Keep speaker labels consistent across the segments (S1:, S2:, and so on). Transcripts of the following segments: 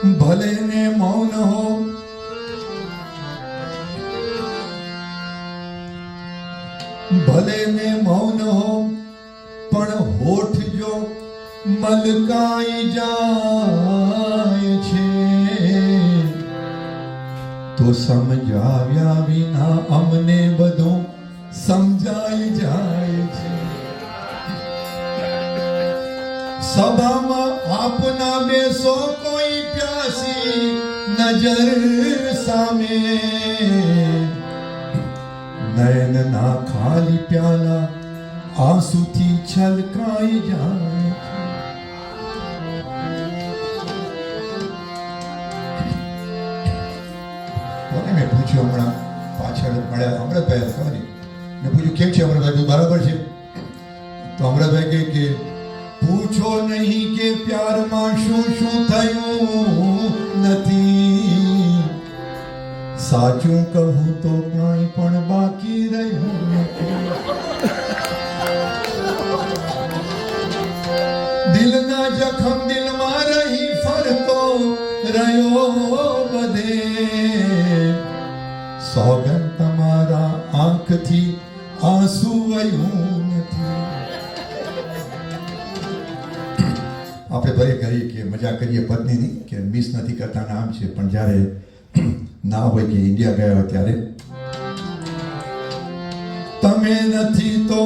S1: ભલે ને મૌન હો. ભલે ને મૌન હો. પણ હોઠ જો મલકાઈ જાય છે, તો સમજાવ્યા વિના અમને બધું સમજાઈ જાય છે. સભામાં આપના બેસો કોઈ પ્યાસી નજર સામે નયનના ખાલી પ્યાલા આંસુથી છલકાઈ જાય હમણાં? પાછળ મળ્યા અમૃતભાઈ ખબર મેં પૂછ્યું, કેમ છે અમૃતભાઈ તું બરાબર છે? તો અમૃતભાઈ કહે કે, પૂછો નહીં કે પ્યારમાં શું શું થયું? નથી. સાચું કહું તો કાંઈ પણ બાકી રહ્યું નથી. દિલના જખમ દિલમાં રહી ફરતો રહ્યો બધે. સોગન તમારા આંખથી આંસુ વયું. ભલે કહીએ કે મજા કરીએ પત્નીની કે મિસ નથી કરતા નામ છે. પણ જ્યારે ના હોય કે ઇન્ડિયા ગયા હોય ત્યારે. તમે નથી તો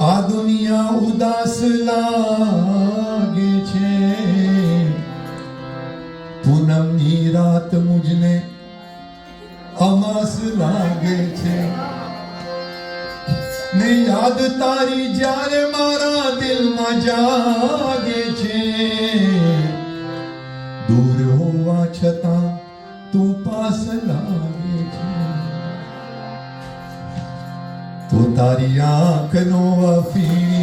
S1: આ દુનિયા ઉદાસ લાગે છે. પૂનમની રાત મુજને અમાસ લાગે છે. ને યાદ તારી જ્યારે મારા દિલમાં જાગે છે દૂર હોવા છતાં તું પાસ લાવે છે. તો તારી આંખનો અફી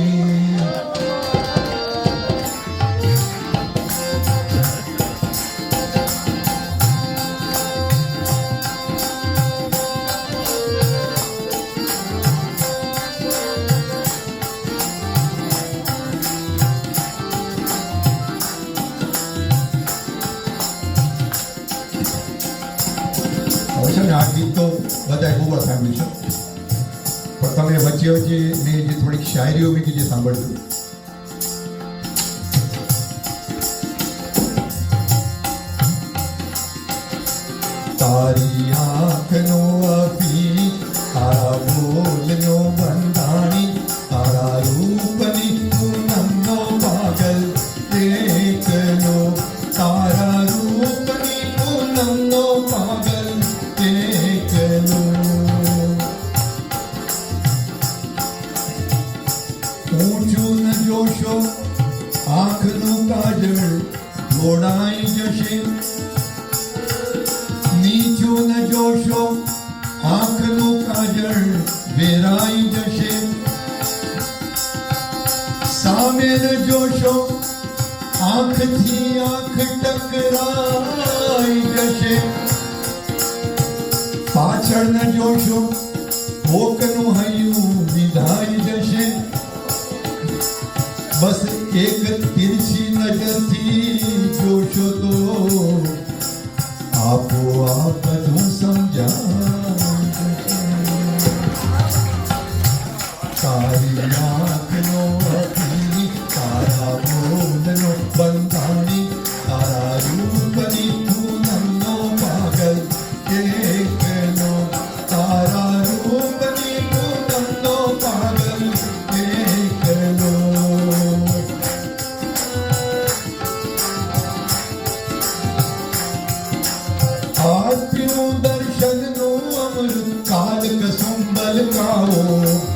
S1: છે આ ગીત તો બધાએ ખૂબ સાંભળ્યું છે. પણ તમે વચ્ચે વચ્ચે મેં જે થોડીક શાયરીઓ બી જે સાંભળજો તારી આંખનો અભી તારા બોલનો બંધાણી જશે. નીચું ન જોશો આંખનું કાજળ વેરાઈ જશે. સામે ન જોશો આંખથી આંખ ટકરાઈ જશે. પાછળ જોશો આપો આપ બધું સમજાય. ਅਥਰੂ ਦਰਸ਼ਨ ਨੂੰ ਅਮਰ ਕਾਲ ਕਸੁੰਬਲ ਕਾਓ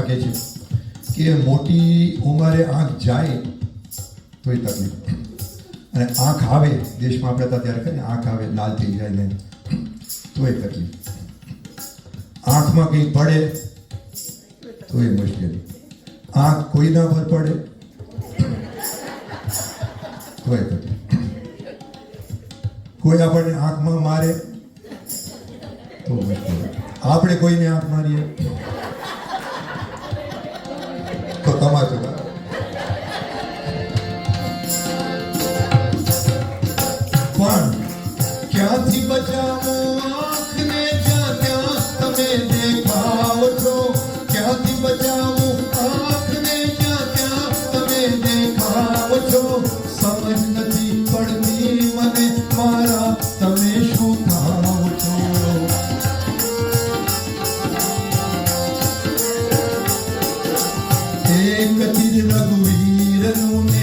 S1: કહે છે. કે મોટી ઉંમરે આંખ જાય તો એ તકલીફ. અને આંખ આવે, દેશમાં આપણે હતા ત્યારે કહે આંખ આવે, લાલ થઈ જાય ને તો તકલીફ. આંખમાં કંઈ પડે તો એ મુશ્કેલી. આંખ કોઈના પર પડે તો તકલીફ. કોઈ આપણને આંખમાં મારે તો આપણે કોઈને આંખ મારીએ? તો Tenga ti de la guida nume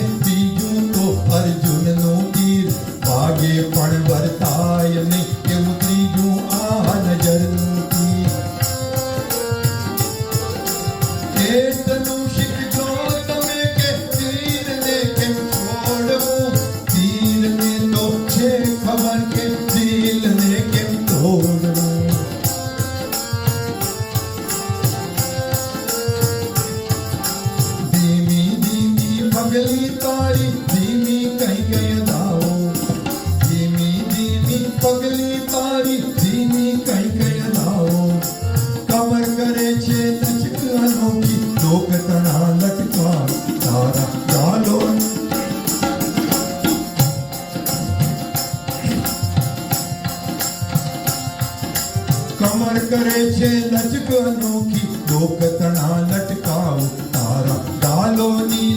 S1: પગલી તારી ધીમી કઈ દાવો ધીમી ધીમી પગલી તારી ધીમી કઈ કઈ દાવો કમર કરે છે લચક અનોખી લોક તણા લટકા તારા ચાલો કમર કરે છે લચક અનોખી લોક તણા લટકાવ. તારા ગાલોની